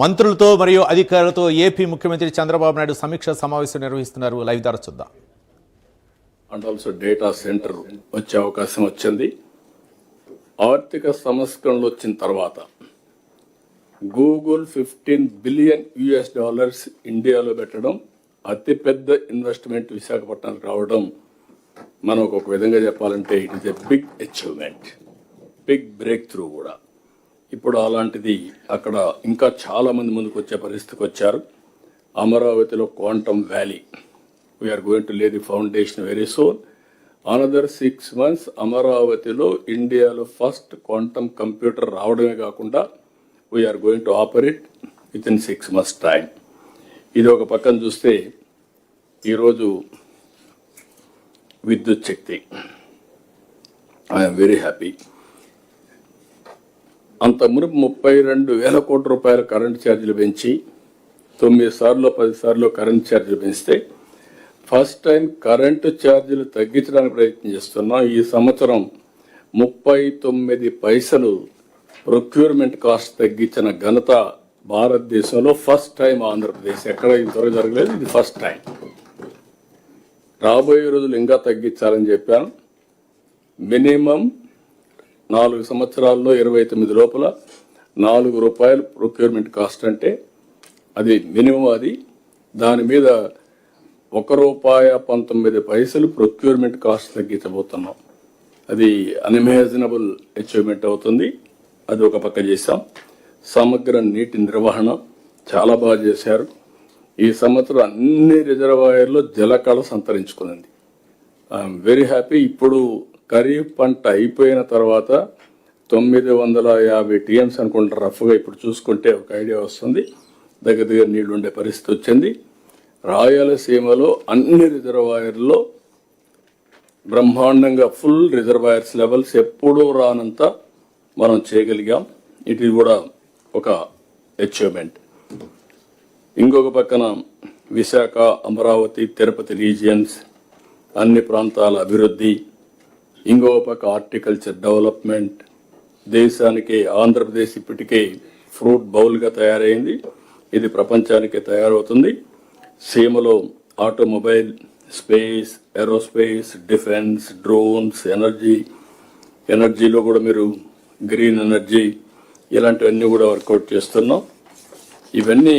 మంత్రులతో మరియు అధికారులతో ఏపీ ముఖ్యమంత్రి చంద్రబాబు నాయుడు సమీక్ష సమావేశం నిర్వహిస్తున్నారు. లైవ్ ద్వారా చూద్దాం. అండ్ ఆల్సో డేటా సెంటర్ వచ్చే అవకాశం వచ్చింది. ఆర్థిక సంస్కరణలు వచ్చిన తర్వాత Google fifteen billion US dollars ఇండియాలో పెట్టడం అతిపెద్ద ఇన్వెస్ట్మెంట్ విశాఖపట్నానికి రావడం మనం ఒక విధంగా చెప్పాలంటే it is a big achievement big breakthrough కూడా. ఇప్పుడు అలాంటిది అక్కడ ఇంకా చాలామంది ముందుకు వచ్చే పరిస్థితికి వచ్చారు. అమరావతిలో quantum valley. We're going to lay the foundation very soon another six months అమరావతిలో ఇండియాలో ఫస్ట్ క్వాంటమ్ కంప్యూటర్ రావడమే కాకుండా we're going to operate within six months time ఇది ఒక పక్కన చూస్తే ఈరోజు విద్యుత్ శక్తి. ఐఎమ్ వెరీ హ్యాపీ అంత మునుపు ముప్పై రెండు వేల కోట్ల రూపాయల కరెంటు ఛార్జీలు పెంచి తొమ్మిది సార్లు పది సార్లు కరెంట్ ఛార్జీలు పెంచితే ఫస్ట్ టైం కరెంటు ఛార్జీలు తగ్గించడానికి ప్రయత్నం చేస్తున్నాం. ఈ సంవత్సరం ముప్పై తొమ్మిది పైసలు ప్రొక్యూర్మెంట్ కాస్ట్ తగ్గించిన ఘనత భారతదేశంలో ఫస్ట్ టైం ఆంధ్రప్రదేశ్. ఎక్కడ ఇంతవరకు జరగలేదు ఇది ఫస్ట్ టైం. రాబోయే రోజులు ఇంకా తగ్గించాలని చెప్పాను మినిమం నాలుగు సంవత్సరాల్లో ఇరవై తొమ్మిది లోపల నాలుగు రూపాయలు ప్రొక్యూర్మెంట్ కాస్ట్ అంటే అది మినిమం అది. దాని మీద ఒక రూపాయ పంతొమ్మిది పైసలు ప్రొక్యూర్మెంట్ కాస్ట్ తగ్గించబోతున్నాం. అది అన్ఇమాజినబుల్ అచీవ్మెంట్ అవుతుంది. అది ఒక పక్క చేశాం. సమగ్ర నీటి నిర్వహణ చాలా బాగా చేశారు. ఈ సంవత్సరం అన్ని రిజర్వాయర్లో జలకళ సంతరించుకుంది ఐఎమ్ వెరీ హ్యాపీ ఇప్పుడు ఖరీఫ్ పంట అయిపోయిన తర్వాత తొమ్మిది వందల యాభై టీఎంస్ అనుకుంటా రఫ్గా ఇప్పుడు చూసుకుంటే ఒక ఐడియా వస్తుంది. దగ్గర దగ్గర నీళ్ళు ఉండే పరిస్థితి వచ్చింది. రాయలసీమలో అన్ని రిజర్వాయర్లో బ్రహ్మాండంగా ఫుల్ రిజర్వాయర్స్ లెవెల్స్ ఎప్పుడూ రానంత మనం చేయగలిగాం. ఇది కూడా ఒక అచీవ్మెంట్ ఇంకొక పక్కన విశాఖ అమరావతి తిరుపతి రీజియన్స్ అన్ని ప్రాంతాల అభివృద్ధి ఇంకొక పక్క హార్టికల్చర్ డెవలప్మెంట్ దేశానికి ఆంధ్రప్రదేశ్ ఇప్పటికే ఫ్రూట్ బౌల్గా తయారైంది. ఇది ప్రపంచానికి తయారవుతుంది. సీమలో automobile space aerospace defence drones energy ఎనర్జీలో కూడా మీరు గ్రీన్ ఎనర్జీ ఇలాంటివన్నీ కూడా వర్కౌట్ చేస్తున్నాం. ఇవన్నీ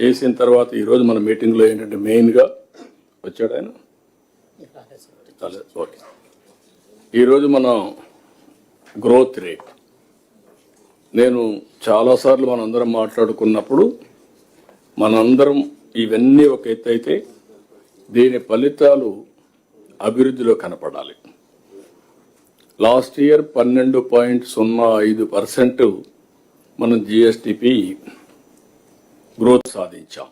చేసిన తర్వాత ఈరోజు మన మీటింగ్లో ఏంటంటే మెయిన్గా వచ్చాడు ఆయన. ఓకే. ఈరోజు మనం గ్రోత్ రేట్ నేను చాలాసార్లు మనందరం మాట్లాడుకున్నప్పుడు మనందరం ఇవన్నీ ఒక ఎత్తు అయితే దీని ఫలితాలు అభివృద్ధిలో కనపడాలి. లాస్ట్ ఇయర్ పన్నెండు పాయింట్ సున్నా ఐదు పర్సెంట్ మనం జిఎస్టిపి గ్రోత్ సాధించాం.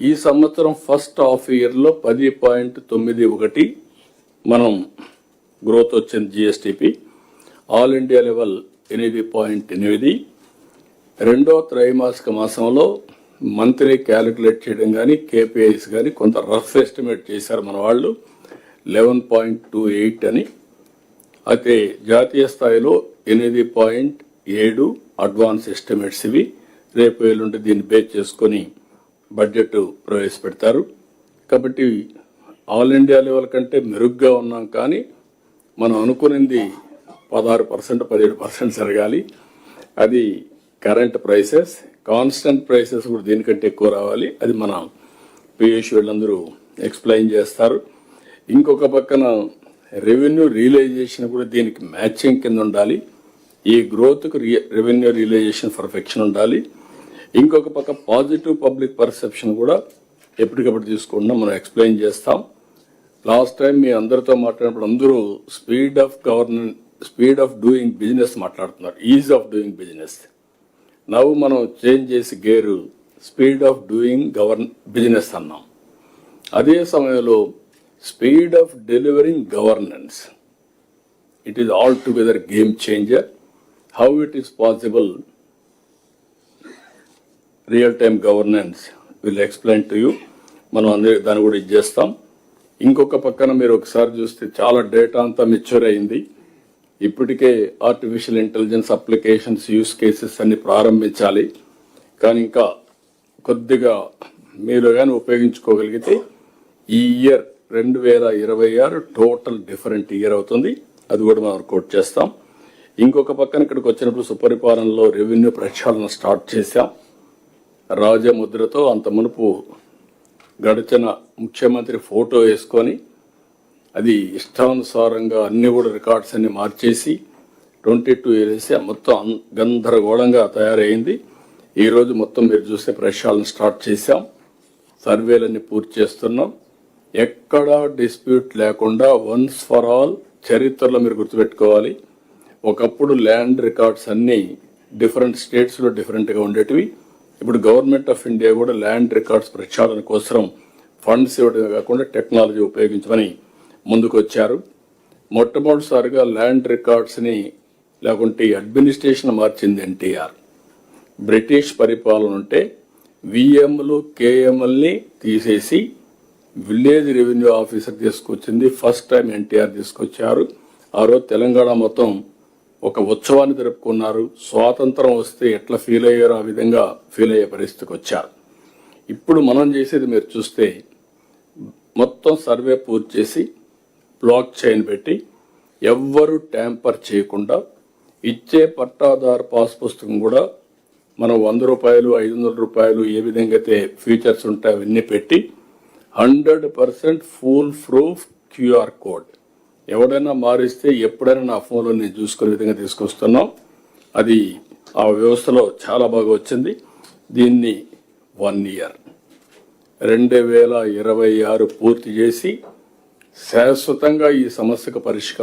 ఈ సంవత్సరం ఫస్ట్ హాఫ్ ఇయర్లో పది పాయింట్ తొమ్మిది ఒకటి మనం గ్రోత్ వచ్చింది జిఎస్టిపి. ఆల్ ఇండియా లెవెల్ ఎనిమిది పాయింట్ ఎనిమిది. రెండో త్రైమాసిక మాసంలో మంత్లీ క్యాలిక్యులేట్ చేయడం కానీ కేపీఐస్ కానీ కొంత రఫ్ ఎస్టిమేట్ చేశారు మన వాళ్ళు. లెవెన్ పాయింట్ టూ ఎయిట్ అని. అయితే జాతీయ స్థాయిలో ఎనిమిది పాయింట్ ఏడు అడ్వాన్స్ ఎస్టిమేట్స్ ఇవి. రేపు ఎల్లుండి దీన్ని బేస్ చేసుకొని బడ్జెట్ ప్రవేశపెడతారు. కాబట్టి ఆల్ ఇండియా లెవెల్ కంటే మెరుగ్గా ఉన్నాం కానీ మనం అనుకునింది పదహారు పర్సెంట్ పదిహేడు పర్సెంట్ జరగాలి. అది కరెంట్ ప్రైసెస్ కాన్స్టెంట్ ప్రైసెస్ కూడా దీనికంటే ఎక్కువ రావాలి. అది మన పియూష్ వీళ్ళందరూ ఎక్స్ప్లెయిన్ చేస్తారు. ఇంకొక పక్కన రెవెన్యూ రియలైజేషన్ కూడా దీనికి మ్యాచింగ్ కింద ఉండాలి. ఈ గ్రోత్కు రెవెన్యూ రియలైజేషన్ పర్ఫెక్షన్ ఉండాలి. ఇంకొక పక్క పాజిటివ్ పబ్లిక్ పర్సెప్షన్ కూడా ఎప్పటికప్పుడు తీసుకుండా. మనం ఎక్స్ప్లెయిన్ చేస్తాం. లాస్ట్ టైం మీ అందరితో మాట్లాడినప్పుడు అందరూ speed of governance speed of doing business మాట్లాడుతున్నారు. Ease of doing business. నవ్వు మనం చేంజ్ చేసి gear speed of doing govern business అన్నాం. అదే సమయంలో speed of delivering governance. It is all together game changer. How it is possible real time governance will explain to you. మనం అందరి దాన్ని కూడా ఇది చేస్తాం. ఇంకొక పక్కన మీరు ఒకసారి చూస్తే చాలా డేటా అంతా మెచ్యూర్ అయింది. ఇప్పటికే artificial intelligence applications use cases అన్ని ప్రారంభించాలి. కానీ ఇంకా కొద్దిగా మీరు కానీ ఉపయోగించుకోగలిగితే ఈ ఇయర్ రెండు వేల ఇరవై ఆరు టోటల్ డిఫరెంట్ ఇయర్ అవుతుంది. అది కూడా మనం వర్కౌట్ చేస్తాం. ఇంకొక పక్కన ఇక్కడికి వచ్చినప్పుడు సుపరిపాలనలో రెవెన్యూ ప్రక్షాళన స్టార్ట్ చేశాం. రాజముద్రతో అంత మునుపు గడిచిన ముఖ్యమంత్రి ఫోటో వేసుకొని అది ఇష్టానుసారంగా అన్ని కూడా రికార్డ్స్ అన్ని మార్చేసి ట్వంటీ టూ వేసి మొత్తం గందరగోళంగా తయారైంది. ఈరోజు మొత్తం మీరు చూస్తే ప్రక్షాళన స్టార్ట్ చేశాం. సర్వేలన్నీ పూర్తి చేస్తున్నాం. ఎక్కడా డిస్ప్యూట్ లేకుండా వన్స్ ఫర్ ఆల్ చరిత్రలో మీరు గుర్తుపెట్టుకోవాలి. ఒకప్పుడు ల్యాండ్ రికార్డ్స్ అన్నీ డిఫరెంట్ స్టేట్స్లో డిఫరెంట్గా ఉండేటివి. ఇప్పుడు గవర్నమెంట్ ఆఫ్ ఇండియా కూడా ల్యాండ్ రికార్డ్స్ ప్రక్షాళన కోసం ఫండ్స్ ఇవ్వడమే కాకుండా టెక్నాలజీ ఉపయోగించమని ముందుకొచ్చారు. మొట్టమొదటిసారిగా ల్యాండ్ రికార్డ్స్ని లేకుంటే అడ్మినిస్ట్రేషన్ మార్చింది ఎన్టీఆర్. బ్రిటిష్ పరిపాలన ఉంటే విఎంలు కేఎంఎల్ని తీసేసి విలేజ్ రెవెన్యూ ఆఫీసర్ తీసుకొచ్చింది. ఫస్ట్ టైం ఎన్టీఆర్ తీసుకొచ్చారు. ఆ రోజు తెలంగాణ మొత్తం ఒక ఉత్సవాన్ని జరుపుకున్నారు. స్వాతంత్రం వస్తే ఎట్లా ఫీల్ అయ్యారో ఆ విధంగా ఫీల్ అయ్యే పరిస్థితికి వచ్చారు. ఇప్పుడు మనం చేసేది మీరు చూస్తే మొత్తం సర్వే పూర్తి చేసి బ్లాక్ చైన్ పెట్టి ఎవ్వరు ట్యాంపర్ చేయకుండా ఇచ్చే పట్టాదారు పాస్ పుస్తకం కూడా మనం వంద రూపాయలు ఐదు వందల రూపాయలు ఏ విధంగా అయితే ఫీచర్స్ ఉంటాయి అవన్నీ పెట్టి hundred percent full proof QR code ఎవడైనా మారిస్తే ఎప్పుడైనా నా ఫోన్లో నేను చూసుకునే విధంగా తీసుకొస్తున్నాం. అది ఆ వ్యవస్థలో చాలా బాగా వచ్చింది. దీన్ని వన్ ఇయర్. రెండు వేల ఇరవై ఆరు పూర్తి చేసి శాశ్వతంగా ఈ సమస్యకు పరిష్కారం